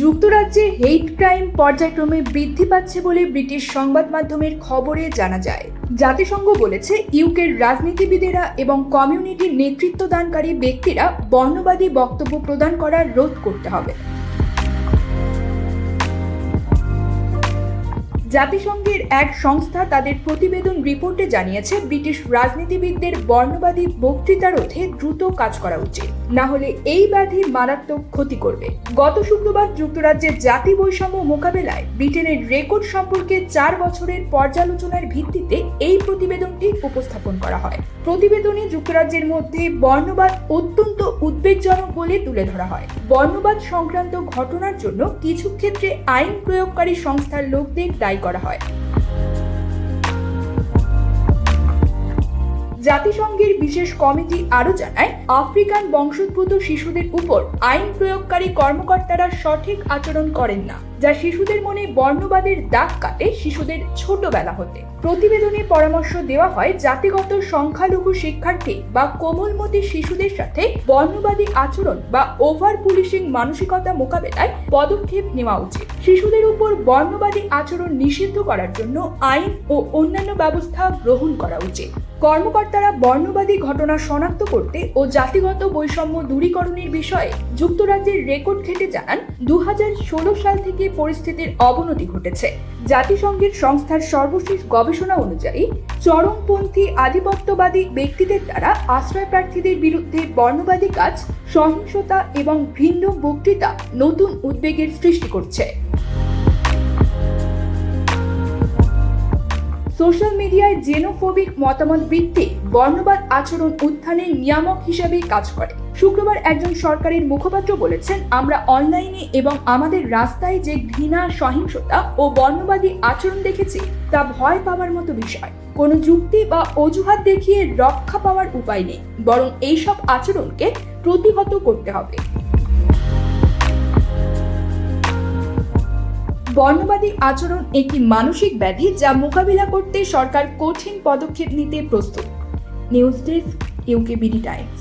যুক্তরাজ্যে hate crime পর্যায়ক্রমে বৃদ্ধি পাচ্ছে বলে ব্রিটিশ সংবাদ মাধ্যমের খবরে জানা যায়। জাতিসংঘ বলেছে, ইউকের রাজনীতিবিদেরা এবং কমিউনিটির নেতৃত্বদানকারী ব্যক্তিরা বর্ণবাদী বক্তব্য প্রদান করা রোধ করতে হবে। জাতিসংঘের এক সংস্থা তাদের প্রতিবেদন রিপোর্টে জানিয়েছে, ব্রিটিশ রাজনীতিবিদদের বর্ণবাদী বক্তৃতা রোধে দ্রুত কাজ করা উচিত। না হলে এই ব্যাধি মারাত্মক ক্ষতি করবে। গত শুক্রবার যুক্তরাজ্যের জাতি বৈষম্য মোকাবেলায় ব্রিটেনের রেকর্ড সম্পর্কে চার বছরের পর্যালোচনার ভিত্তিতে এই উপস্থাপন করা হয়। প্রতিবেদনে যুক্তরাজ্যের মধ্যে বর্ণবাদ অত্যন্ত উদ্বেগজনক বলে তুলে ধরা হয়। বর্ণবাদ সংক্রান্ত ঘটনার জন্য কিছু ক্ষেত্রে আইন প্রয়োগকারী সংস্থার লোকদের দায়ী করা হয়। জাতিসংঘের বিশেষ কমিটি আরও জানায়, আফ্রিকান বংশোদ্ভূত শিশুদের উপর আইন প্রয়োগকারী কর্মকর্তারা সঠিক আচরণ করেন না, যা শিশুদের মনে বর্ণবাদের দাগ কাটে শিশুদের ছোটবেলা হতে। প্রতিবেদনে পরামর্শ দেওয়া হয়, জাতিগত সংখ্যালঘু শিক্ষার্থী বা কোমলমতি শিশুদের সাথে বর্ণবাদী আচরণ বা ওভার পুলিশিং মানসিকতা মোকাবেলায় পদক্ষেপ নেওয়া উচিত। শিশুদের উপর বর্ণবাদী আচরণ নিষিদ্ধ করার জন্য আইন ও অন্যান্য ব্যবস্থা গ্রহণ করা উচিত। কর্মকর্তারা বর্ণবাদী ঘটনা শনাক্ত করতে ও জাতিগত বৈষম্য দূরীকরণের বিষয়ে যুক্তরাজ্যের রেকর্ড ঘেটে জানান দু হাজার ষোলো সাল থেকে পরিস্থিতির অবনতি ঘটেছে। জাতিসংঘের সংস্থার সর্বশেষ গবেষণা অনুযায়ী চরমপন্থী আধিপত্যবাদী ব্যক্তিদের দ্বারা আশ্রয় প্রার্থীদের বিরুদ্ধে বর্ণবাদী কাজ, সহিংসতা এবং ভিন্ন বক্তৃতা নতুন উদ্বেগের সৃষ্টি করছে। সোশ্যাল মিডিয়ায় জেনোফোবিক মতামত ভিত্তিক বর্ণবাদ আচরণ উত্থানের নিয়ামক হিসেবে কাজ করে। শুক্রবার একজন সরকারের মুখপাত্র বলেছেন, আমরা অনলাইনে এবং আমাদের রাস্তায় যে ঘৃণা, সহিংসতা ও বর্ণবাদী আচরণ দেখেছি, তা ভয় পাওয়ার মতো বিষয়। কোনো যুক্তি বা অজুহাত দেখিয়ে রক্ষা পাওয়ার উপায় নেই। বরং এইসব আচরণকে প্রতিহত করতে হবে। বর্ণবাদী আচরণ একটি মানসিক ব্যাধি যা মোকাবিলা করতে সরকার কঠিন পদক্ষেপ নিতে প্রস্তুত। News desk UK BD Times.